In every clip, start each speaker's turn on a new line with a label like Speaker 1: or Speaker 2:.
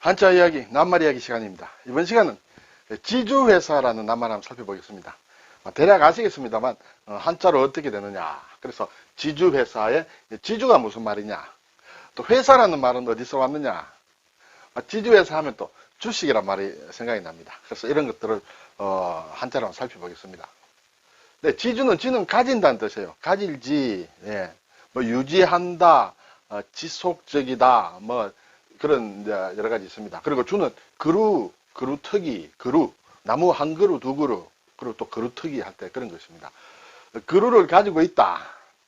Speaker 1: 한자 이야기, 낱말 이야기 시간입니다. 이번 시간은 지주회사라는 낱말 한번 살펴보겠습니다. 어, 대략 아시겠습니다만 어, 한자로 어떻게 되느냐. 그래서 지주회사의 지주가 무슨 말이냐. 또 회사라는 말은 어디서 왔느냐. 아, 지주회사 하면 또 주식이란 말이 생각이 납니다. 그래서 이런 것들을 어, 한자로 한번 살펴보겠습니다. 네, 지주는 지는 가진다는 뜻이에요. 가질지, 예, 뭐 유지한다, 어, 지속적이다, 뭐 그런 이제 여러 가지 있습니다. 그리고 주는 그루, 그루터기, 그루, 나무 한 그루, 두 그루, 그리고 또 그루터기 할 때 그런 것입니다. 그루를 가지고 있다.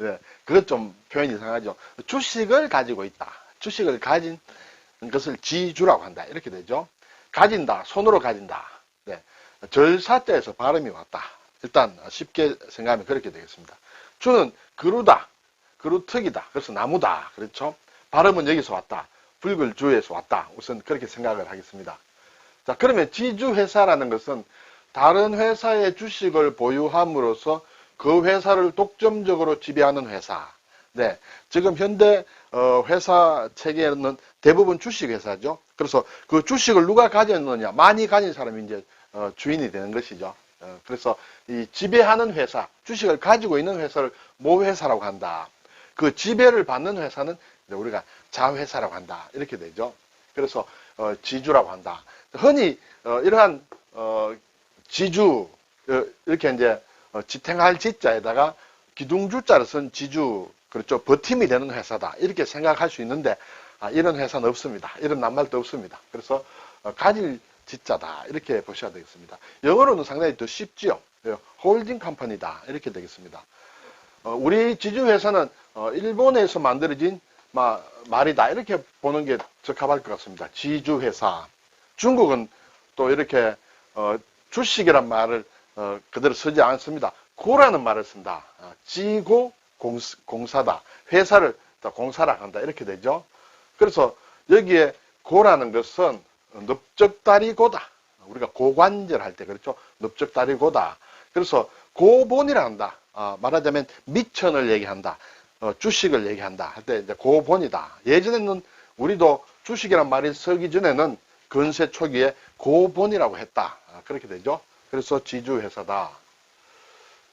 Speaker 1: 예, 그것 좀 표현이 이상하죠. 주식을 가지고 있다. 주식을 가진 것을 지주라고 한다. 이렇게 되죠. 가진다, 손으로 가진다. 네, 절사자에서 발음이 왔다. 일단 쉽게 생각하면 그렇게 되겠습니다. 주는 그루다, 그루특이다. 그래서 나무다. 그렇죠? 발음은 여기서 왔다. 붉을 주에서 왔다. 우선 그렇게 생각을 하겠습니다. 자, 그러면 지주회사라는 것은 다른 회사의 주식을 보유함으로써 그 회사를 독점적으로 지배하는 회사. 네. 지금 현대 어, 회사 체계는 대부분 주식회사죠. 그래서 그 주식을 누가 가졌느냐, 많이 가진 사람이 이제 어, 주인이 되는 것이죠. 어, 그래서 이 지배하는 회사, 주식을 가지고 있는 회사를 모회사라고 한다. 그 지배를 받는 회사는 우리가 자회사라고 한다. 이렇게 되죠. 그래서 어, 지주라고 한다. 흔히 어, 이러한 어, 지주 어, 이렇게 이제 어, 지탱할 지자에다가 기둥주자를 쓴 지주 그렇죠 버팀이 되는 회사다 이렇게 생각할 수 있는데 아, 이런 회사는 없습니다. 이런 낱말도 없습니다. 그래서 어, 가질 지자다 이렇게 보셔야 되겠습니다. 영어로는 상당히 더 쉽지요. 예, 홀딩 컴퍼니다 이렇게 되겠습니다. 어, 우리 지주회사는 어, 일본에서 만들어진 마, 말이다 이렇게 보는 게 적합할 것 같습니다. 지주회사. 중국은 또 이렇게 어, 주식이란 말을 어, 그대로 쓰지 않습니다. 고라는 말을 쓴다. 어, 지고 공 사, 다 회사를 공사라 한다. 이렇게 되죠. 그래서 여기에 고라는 것은 넓적다리고다. 우리가 고관절 할 때 그렇죠. 넓적다리고다. 그래서 고본이라 한다. 어, 말하자면 미천을 얘기한다. 어, 주식을 얘기한다. 할 때 이제 고본이다. 예전에는 우리도 주식이란 말이 쓰기 전에는 근세 초기에 고본이라고 했다. 아, 그렇게 되죠. 그래서 지주회사다.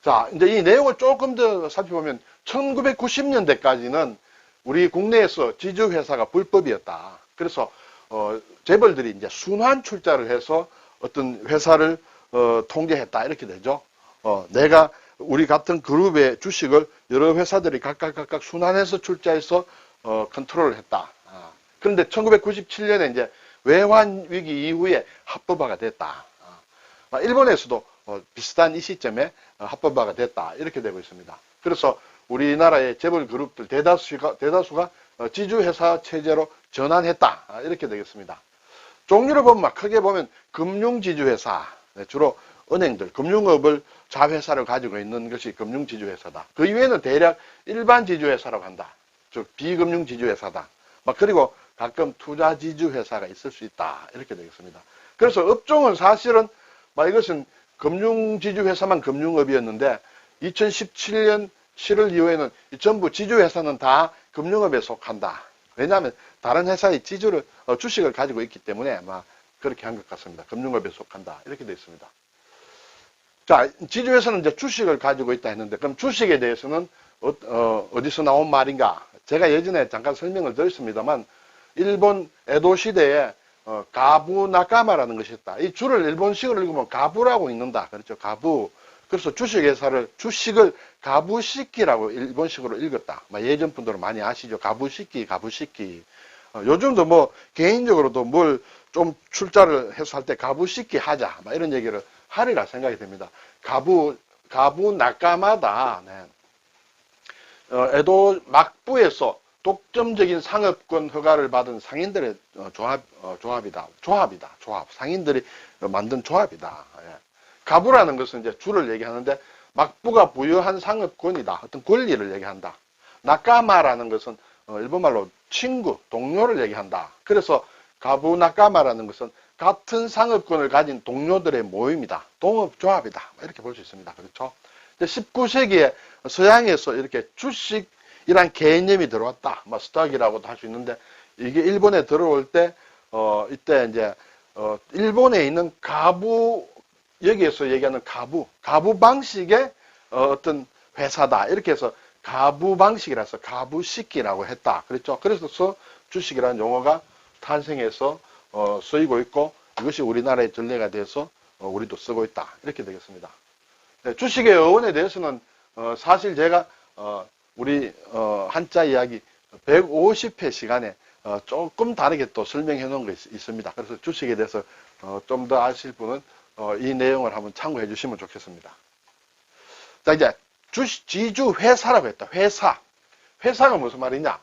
Speaker 1: 자, 이제 이 내용을 조금 더 살펴보면 1990년대까지는 우리 국내에서 지주회사가 불법이었다. 그래서 어, 재벌들이 이제 순환 출자를 해서 어떤 회사를 어, 통제했다 이렇게 되죠. 어, 내가 우리 같은 그룹의 주식을 여러 회사들이 각각 각각 순환해서 출자해서 어, 컨트롤을 했다. 아, 그런데 1997년에 이제 외환 위기 이후에 합법화가 됐다. 아, 일본에서도 어, 비슷한 이 시점에 어, 합법화가 됐다. 이렇게 되고 있습니다. 그래서 우리나라의 재벌 그룹들 대다수가, 대다수가 어, 지주회사 체제로 전환했다. 아, 이렇게 되겠습니다. 종류를 보면 크게 보면 금융지주회사, 네, 주로 은행들, 금융업을 자회사를 가지고 있는 것이 금융지주회사다. 그 이외에는 대략 일반 지주회사라고 한다. 즉 비금융지주회사다. 막 그리고 가끔 투자지주회사가 있을 수 있다. 이렇게 되겠습니다. 그래서 업종은 사실은 막 이것은 금융지주회사만 금융업이었는데 2017년 7월 이후에는 전부 지주회사는 다 금융업에 속한다. 왜냐하면 다른 회사의 지주를 어, 주식을 가지고 있기 때문에 아마 그렇게 한 것 같습니다. 금융업에 속한다. 이렇게 되어 있습니다. 자, 지주회사는 이제 주식을 가지고 있다 했는데 그럼 주식에 대해서는 어, 어 디서 나온 말인가? 제가 예전에 잠깐 설명을 드렸습니다만 일본 에도 시대에 어, 가부 나카마라는 것이 있다. 이 줄을 일본식으로 읽으면 가부라고 읽는다. 그렇죠. 가부. 그래서 주식회사를 주식을 가부시키라고 일본식으로 읽었다. 예전 분들은 많이 아시죠. 가부시키, 가부시키. 어, 요즘도 뭐 개인적으로도 뭘 좀 출자를 해서 할 때 가부시키 하자. 이런 얘기를 하리라 생각이 됩니다. 가부 가부 낙가마다 네. 어, 에도 막부에서 독점적인 상업권 허가를 받은 상인들의 어, 조합, 어, 조합이다. 조합이다. 조합. 상인들이 만든 조합이다. 예. 가부라는 것은 이제 주를 얘기하는데 막부가 부여한 상업권이다. 어떤 권리를 얘기한다. 나까마라는 것은 어, 일본말로 친구, 동료를 얘기한다. 그래서 가부 나까마라는 것은 같은 상업권을 가진 동료들의 모임이다. 동업조합이다. 이렇게 볼 수 있습니다. 그렇죠? 19세기에 서양에서 이렇게 주식 이란 개념이 들어왔다. 뭐 스탁이라고도 할 수 있는데 이게 일본에 들어올 때 어, 이때 이제, 어, 일본에 있는 가부, 여기에서 얘기하는 가부, 가부 방식의 어, 어떤 회사다. 이렇게 해서 가부 방식이라서 가부식이라고 했다. 그랬죠. 그래서 주식이라는 용어가 탄생해서 어, 쓰이고 있고 이것이 우리나라의 전례가 돼서 어, 우리도 쓰고 있다. 이렇게 되겠습니다. 네, 주식의 어원에 대해서는 어, 사실 제가 어, 우리 어, 한자 이야기 150회 시간에 어, 조금 다르게 또 설명해 놓은 것이 있습니다. 그래서 주식에 대해서 어, 좀 더 아실 분은 어, 이 내용을 한번 참고해 주시면 좋겠습니다. 자 이제 주식 지주 회사라고 했다. 회사. 회사가 무슨 말이냐?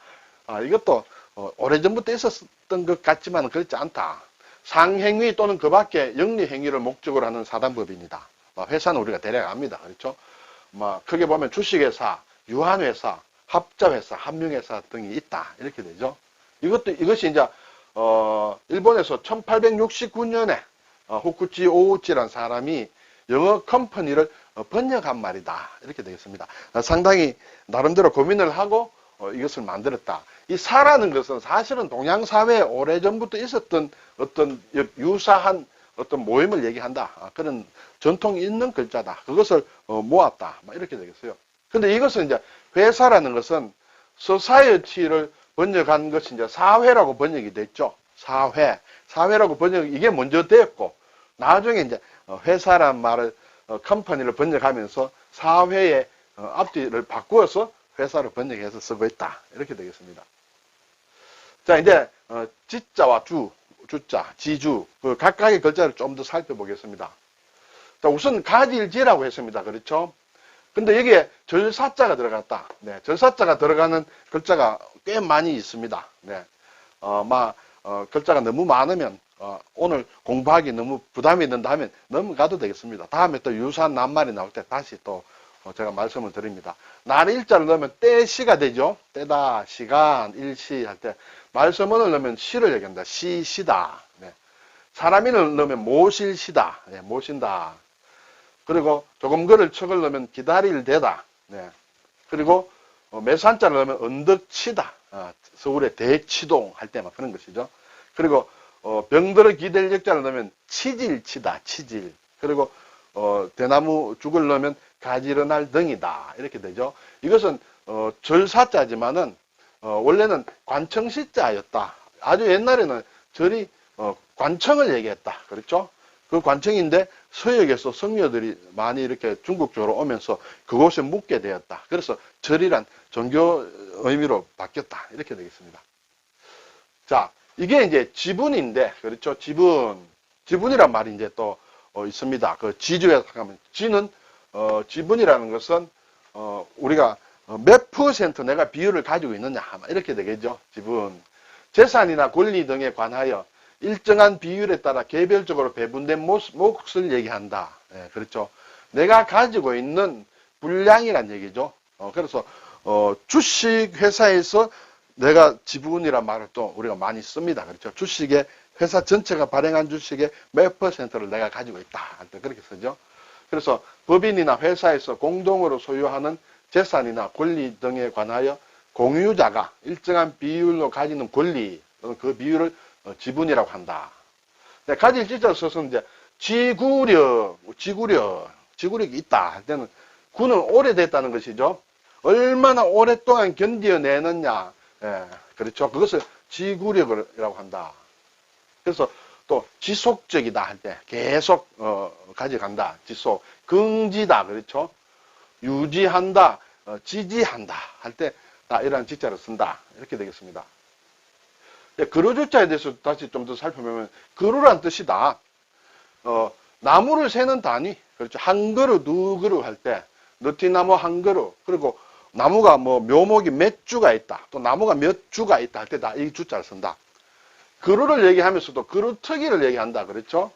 Speaker 1: 아, 이것도 어, 오래전부터 있었 던 것 같지만 그렇지 않다. 상행위 또는 그 밖에 영리행위를 목적으로 하는 사단법입니다. 아, 회사는 우리가 대략 압니다. 그렇죠? 뭐, 크게 보면 주식회사, 유한회사, 합자회사, 합명회사 등이 있다. 이렇게 되죠. 이것도, 이것이 이제, 어, 일본에서 1869년에 어, 후쿠치 오우치라는 사람이 영어 컴퍼니를 어, 번역한 말이다. 이렇게 되겠습니다. 어, 상당히 나름대로 고민을 하고 어, 이것을 만들었다. 이 사라는 것은 사실은 동양 사회에 오래전부터 있었던 어떤 유사한 어떤 모임을 얘기한다. 아, 그런 전통이 있는 글자다. 그것을 어, 모았다. 막 이렇게 되겠어요. 근데 이것은 이제 회사라는 것은 society를 번역한 것이 이제 사회라고 번역이 됐죠. 사회. 사회라고 번역, 이게 먼저 되었고, 나중에 이제 어, 회사란 말을, 어, 컴퍼니를 번역하면서 사회의 어, 앞뒤를 바꾸어서 회사를 번역해서 쓰고 있다. 이렇게 되겠습니다. 자, 이제, 어, 지자와 주, 주자, 지주, 그 각각의 글자를 좀 더 살펴보겠습니다. 자, 우선 가질지라고 했습니다. 그렇죠? 근데 여기에 절사자가 들어갔다. 네, 절사자가 들어가는 글자가 꽤 많이 있습니다. 네, 어, 막, 어, 글자가 너무 많으면, 어, 오늘 공부하기 너무 부담이 된다 하면 넘어가도 되겠습니다. 다음에 또 유사한 낱말이 나올 때 다시 또 어, 제가 말씀을 드립니다. 날 일자를 넣으면 때 시가 되죠. 때다, 시간, 일시 할 때 말씀문을 넣으면 시를 얘기한다. 시, 시다. 네. 사람인을 넣으면 모실 시다. 네, 모신다. 그리고 조금 걸을 척을 넣으면 기다릴 대다. 네. 그리고 어, 매산자를 넣으면 언덕치다. 어, 서울의 대치동 할때막 그런 것이죠. 그리고 어, 병들어 기댈 역자를 넣으면 치질치다. 치질. 그리고 어, 대나무 죽을 넣으면 가지런할 등이다. 이렇게 되죠. 이것은 어, 절사자지만은 어, 원래는 관청시자였다. 아주 옛날에는 절이 어, 관청을 얘기했다. 그렇죠? 그 관청인데 서역에서 성녀들이 많이 이렇게 중국 쪽으로 오면서 그곳에 묵게 되었다. 그래서 절이란 종교 의미로 바뀌었다. 이렇게 되겠습니다. 자, 이게 이제 지분인데, 그렇죠? 지분. 지분이란 말이 이제 또 어, 있습니다. 그 지주에 가면 지는 어, 지분이라는 것은 어, 우리가 어, 몇 퍼센트 내가 비율을 가지고 있느냐 이렇게 되겠죠. 지분. 재산이나 권리 등에 관하여 일정한 비율에 따라 개별적으로 배분된 몫을 얘기한다. 예, 그렇죠. 내가 가지고 있는 분량이란 얘기죠. 어, 그래서 어, 주식 회사에서 내가 지분이란 말을 또 우리가 많이 씁니다. 그렇죠. 주식의 회사 전체가 발행한 주식의 몇 퍼센트를 내가 가지고 있다. 그렇게 쓰죠. 그래서 법인이나 회사에서 공동으로 소유하는 재산이나 권리 등에 관하여 공유자가 일정한 비율로 가지는 권리 그 비율을 어, 지분이라고 한다. 네, 가질 지자를 써서 이제 지구력, 지구력, 지구력이 있다 할 때는 구는 오래됐다는 것이죠. 얼마나 오랫동안 견뎌내느냐. 예, 그렇죠. 그것을 지구력이라고 한다. 그래서 또 지속적이다 할 때 계속 어, 가져간다. 지속. 긍지다. 그렇죠. 유지한다. 어, 지지한다 할때 이러한 지자를 쓴다. 이렇게 되겠습니다. 네, 그루주자에 대해서 다시 좀 더 살펴보면 그루란 뜻이다. 어, 나무를 세는 단위. 그렇죠. 한 그루, 두 그루 할 때 느티나무 한 그루. 그리고 나무가 뭐 묘목이 몇 주가 있다. 또 나무가 몇 주가 있다 할 때 다 이 주자를 쓴다. 그루를 얘기하면서도 그루터기를 얘기한다. 그렇죠?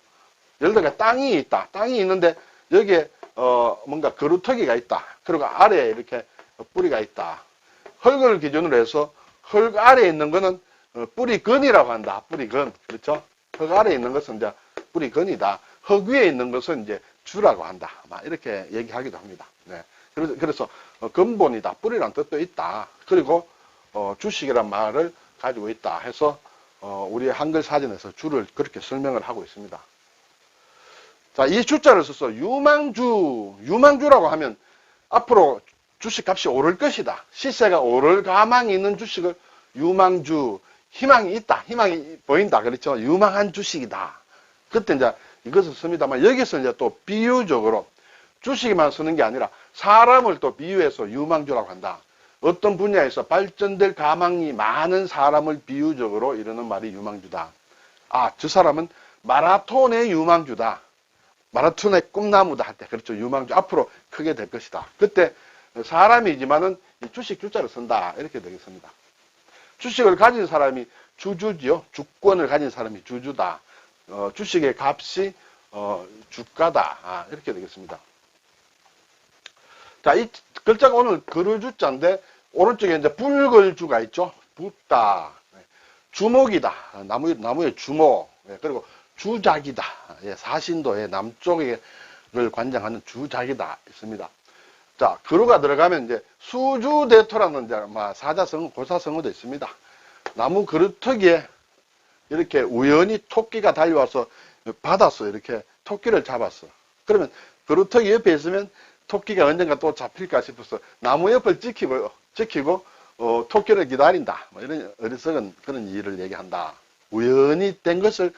Speaker 1: 예를 들어 땅이 있다. 땅이 있는데 여기에 어 뭔가 그루터기가 있다. 그리고 아래에 이렇게 뿌리가 있다. 흙을 기준으로 해서 흙 아래에 있는 거는 어, 뿌리근이라고 한다. 뿌리근. 그렇죠? 흙 아래에 있는 것은 이제 뿌리근이다. 흙 위에 있는 것은 이제 주라고 한다. 막 이렇게 얘기하기도 합니다. 네. 그래서, 그래서 어, 근본이다. 뿌리란 뜻도 있다. 그리고 어, 주식이란 말을 가지고 있다 해서 어, 우리 한글 사전에서 주를 그렇게 설명을 하고 있습니다. 자, 이 주자를 써서 유망주, 유망주라고 하면 앞으로 주식 값이 오를 것이다. 시세가 오를 가망이 있는 주식을 유망주, 희망이 있다. 희망이 보인다. 그렇죠? 유망한 주식이다. 그때 이제 이것을 씁니다만 여기서 이제 또 비유적으로 주식만 쓰는 게 아니라 사람을 또 비유해서 유망주라고 한다. 어떤 분야에서 발전될 가망이 많은 사람을 비유적으로 이러는 말이 유망주다. 아, 저 사람은 마라톤의 유망주다. 마라톤의 꿈나무다 할 때, 그렇죠. 유망주. 앞으로 크게 될 것이다. 그때 사람이지만은 이 주식 주자를 쓴다. 이렇게 되겠습니다. 주식을 가진 사람이 주주지요. 주권을 가진 사람이 주주다. 어, 주식의 값이 어, 주가다. 아, 이렇게 되겠습니다. 자, 이 글자가 오늘 글을 주자인데 오른쪽에 이제 붉을주가 있죠. 붓다. 주목이다. 나무, 나무의 주목. 예, 그리고 주작이다. 예, 사신도의 남쪽을 관장하는 주작이다. 있습니다. 자, 그루가 들어가면 이제 수주대토라는 이제 막 사자성어, 고사성어도 있습니다. 나무 그루터기에 이렇게 우연히 토끼가 달려와서 받았어. 이렇게 토끼를 잡았어. 그러면 그루터기 옆에 있으면 토끼가 언젠가 또 잡힐까 싶어서 나무 옆을 지키고, 지키고, 어, 토끼를 기다린다. 뭐 이런 어리석은 그런 일을 얘기한다. 우연히 된 것을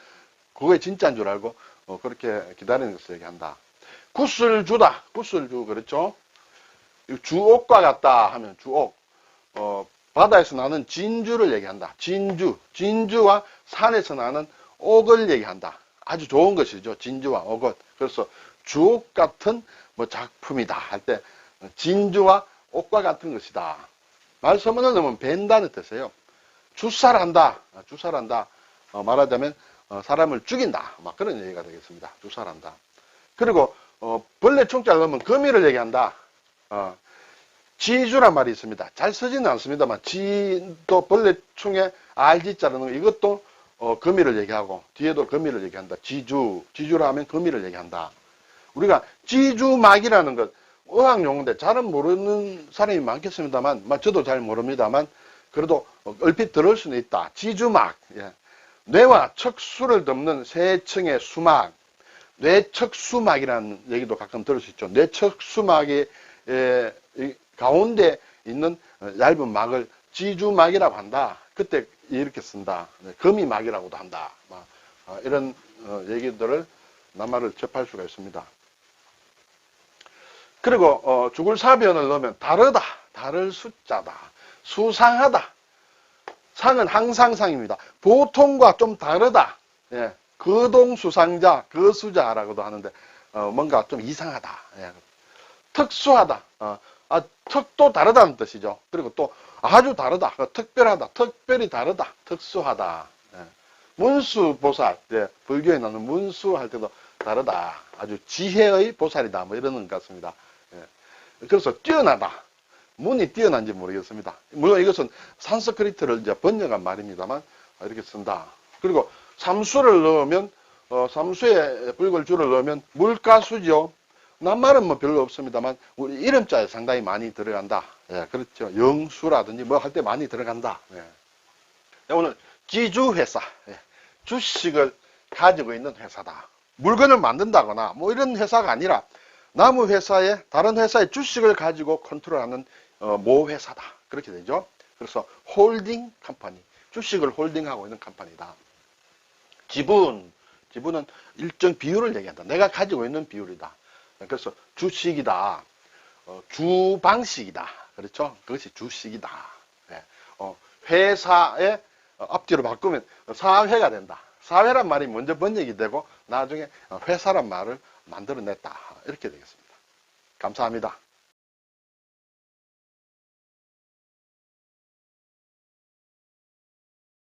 Speaker 1: 그게 진짜인 줄 알고, 어, 그렇게 기다리는 것을 얘기한다. 굿을 주다. 굿을 주, 그렇죠? 주옥과 같다 하면 주옥. 어, 바다에서 나는 진주를 얘기한다. 진주. 진주와 산에서 나는 옥을 얘기한다. 아주 좋은 것이죠. 진주와 옥은. 그래서 주옥 같은 뭐 작품이다 할 때 진주와 옥과 같은 것이다. 말서문을 넣으면 벤다는 뜻이에요. 주살한다. 주살한다. 어, 말하자면 어, 사람을 죽인다. 막 그런 얘기가 되겠습니다. 주살한다. 그리고 어, 벌레 총자를 넣으면 거미를 얘기한다. 어, 지주란 말이 있습니다. 잘 쓰지는 않습니다만 지도 벌레충에 알지자라는 거 이것도 어, 거미를 얘기하고 뒤에도 거미를 얘기한다. 지주 지주라 하면 거미를 얘기한다. 우리가 지주막이라는 것 어학 용어인데 잘은 모르는 사람이 많겠습니다만 저도 잘 모릅니다만 그래도 얼핏 들을 수는 있다. 지주막 예. 뇌와 척수를 덮는 세 층의 수막 뇌척수막이라는 얘기도 가끔 들을 수 있죠. 뇌척수막의 에, 가운데 있는 얇은 막을 지주막이라고 한다. 그때 이렇게 쓴다. 네, 거미막이라고도 한다. 어, 이런 어, 얘기들을 낱말을 접할 수가 있습니다. 그리고 어, 죽을 사변을 넣으면 다르다. 다를 숫자다. 수상하다. 상은 항상 상입니다. 보통과 좀 다르다. 예, 거동수상자, 거수자라고도 하는데 어, 뭔가 좀 이상하다. 예, 특수하다. 어, 아, 턱도 다르다는 뜻이죠. 그리고 또 아주 다르다. 어, 특별하다. 특별히 다르다. 특수하다. 예. 문수 보살, 예, 불교에 나오는 문수 할 때도 다르다. 아주 지혜의 보살이다. 뭐 이러는 것 같습니다. 예. 그래서 뛰어나다. 문이 뛰어난지 모르겠습니다. 물론 이것은 산스크리트를 이제 번역한 말입니다만 이렇게 쓴다. 그리고 삼수를 넣으면 어, 삼수에 줄을 넣으면 물가수죠. 낱말은 뭐 별로 없습니다만 우리 이름자에 상당히 많이 들어간다. 예, 그렇죠. 영수라든지 뭐 할 때 많이 들어간다. 예. 오늘 지주회사 예, 주식을 가지고 있는 회사다. 물건을 만든다거나 뭐 이런 회사가 아니라 나무 회사에 다른 회사의 주식을 가지고 컨트롤하는 어, 모 회사다. 그렇게 되죠. 그래서 홀딩 컴퍼니 주식을 홀딩하고 있는 컴퍼니다. 지분 지분은 일정 비율을 얘기한다. 내가 가지고 있는 비율이다. 그래서 주식이다. 어, 주 방식이다. 그렇죠? 그것이 주식이다. 네. 어, 회사의 앞뒤로 바꾸면 사회가 된다. 사회란 말이 먼저 번역이 되고 나중에 회사란 말을 만들어냈다. 이렇게 되겠습니다. 감사합니다.